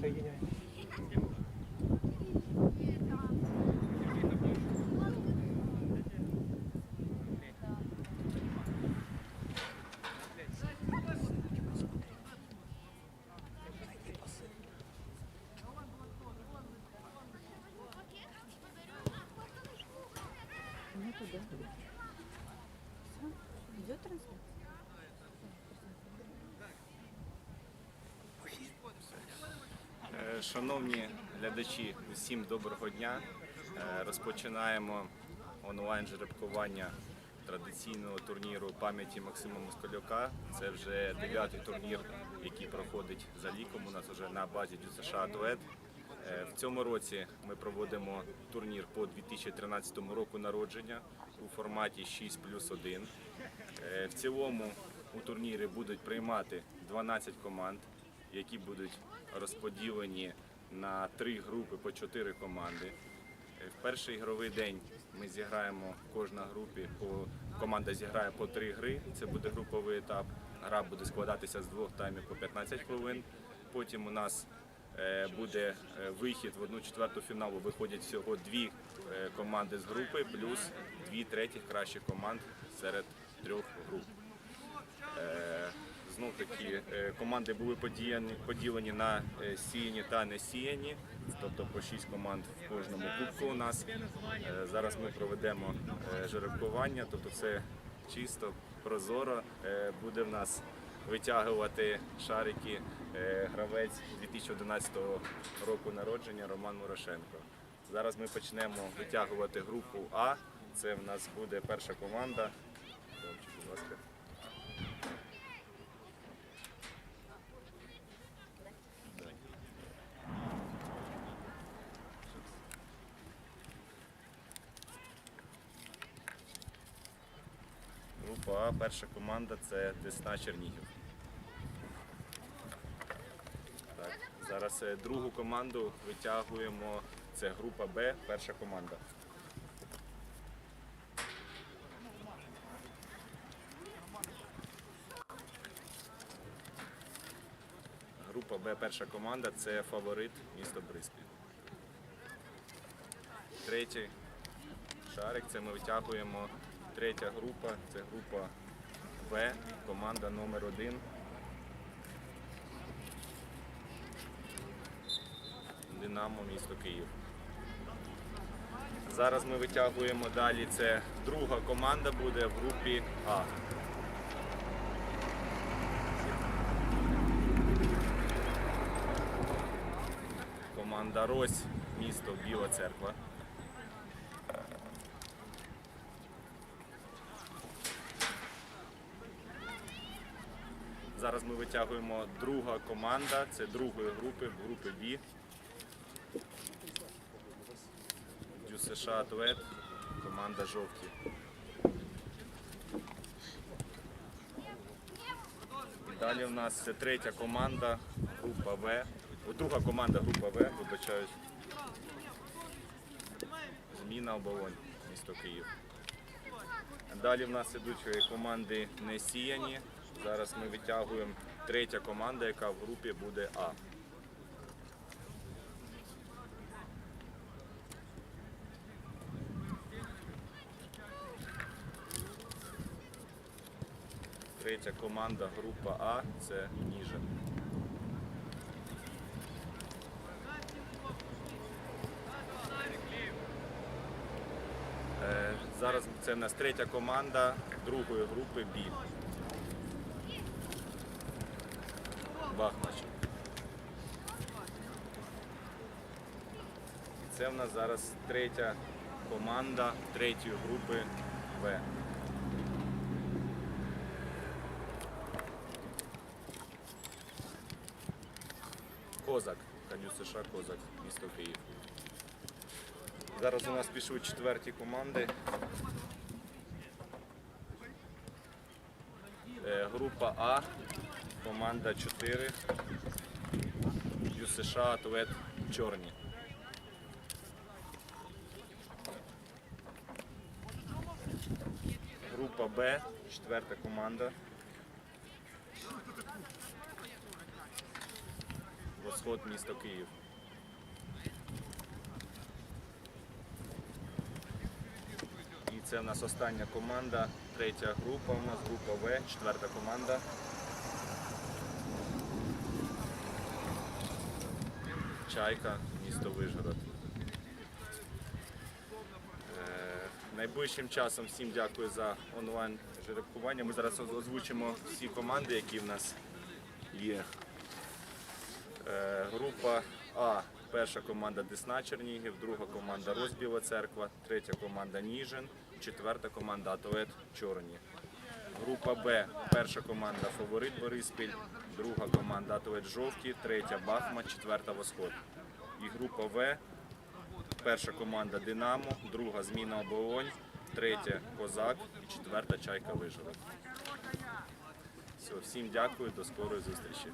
Соединяй. Идет трансляция? Шановні глядачі, усім доброго дня. Е, Розпочинаємо онлайн жеребкування традиційного турніру пам'яті Максима Москальока. Це вже дев'ятий турнір, який проходить за ліком. У нас вже на базі Дю США Дует. Е, В цьому році ми проводимо турнір по 2013 року народження у форматі 6 плюс 1. Е, В цілому у турнірі будуть приймати 12 команд, які будуть розподілені на три групи по 4 команди. Е, В перший ігровий день ми зіграємо кожна групі по команда зіграє по три гри. Це буде груповий етап. Гра буде складатися з двох таймів по 15 хвилин. Потім у нас е, буде е, вихід в одну четверту фіналу. Виходять всього дві команди з групи, плюс дві третіх кращих команд серед трьох груп. Знов таки е, команди були подіяні, поділені на е, сіяні та не сіяні, тобто по шість команд в кожному кубку у нас. Е, Зараз ми проведемо жеребкування, тобто це чисто, прозоро. Буде в нас витягувати шарики гравець 2011 року народження Роман Мурошенко. Зараз ми почнемо витягувати групу А. Це в нас буде перша команда. Будь ласка. Група А, перша команда це Десна Чернігів. Так, зараз е, другу команду витягуємо. Це група Б, перша команда. Група Б, перша команда це фаворит місто Бриспіль. Третій шарик це ми витягуємо. Третя група це група В, команда номер один. Динамо місто Київ. Зараз ми витягуємо далі. Це друга команда буде в групі А. Команда Рось, місто Біла Церква. Зараз ми витягуємо друга команда, це другої групи, групи Б. Дю США Дует, команда жовті. Далі у нас це третя команда, група В. О, Друга команда група В, вибачаюсь. Зміна оболонь, місто Київ. Далі в нас ідуть команди не сіяні. Зараз ми витягуємо третя команда, яка в групі буде А. Третя команда група А це Ніжин. Е, Зараз це в нас третя команда другої групи Б. Бахмач. І це в нас зараз третя команда третьої групи В. Козак. Каню США Козак, місто Київ. Зараз у нас пішли четверті команди. Е, Група А, команда 4, Ю США, Атлет Чорні. Група Б, четверта команда. Восход, місто Київ. І це в нас остання команда, третя група у нас, група В, четверта команда. Чайка, місто Вижгород. Е, Найближчим часом всім дякую за онлайн жеребкування. Ми зараз озвучимо всі команди, які в нас є. Е, Група А. Перша команда Десна Чернігів, друга команда Розбіла Церква, третя команда Ніжин, четверта команда Атлет Чорні. Група Б. Перша команда Фаворит Бориспіль, друга команда Атовець Жовті, третя Бахма, четверта Восход. І група В. Перша команда Динамо, друга зміна Оболонь, третя Козак і четверта Чайка Вижила. Все, всім дякую, до скорої зустрічі.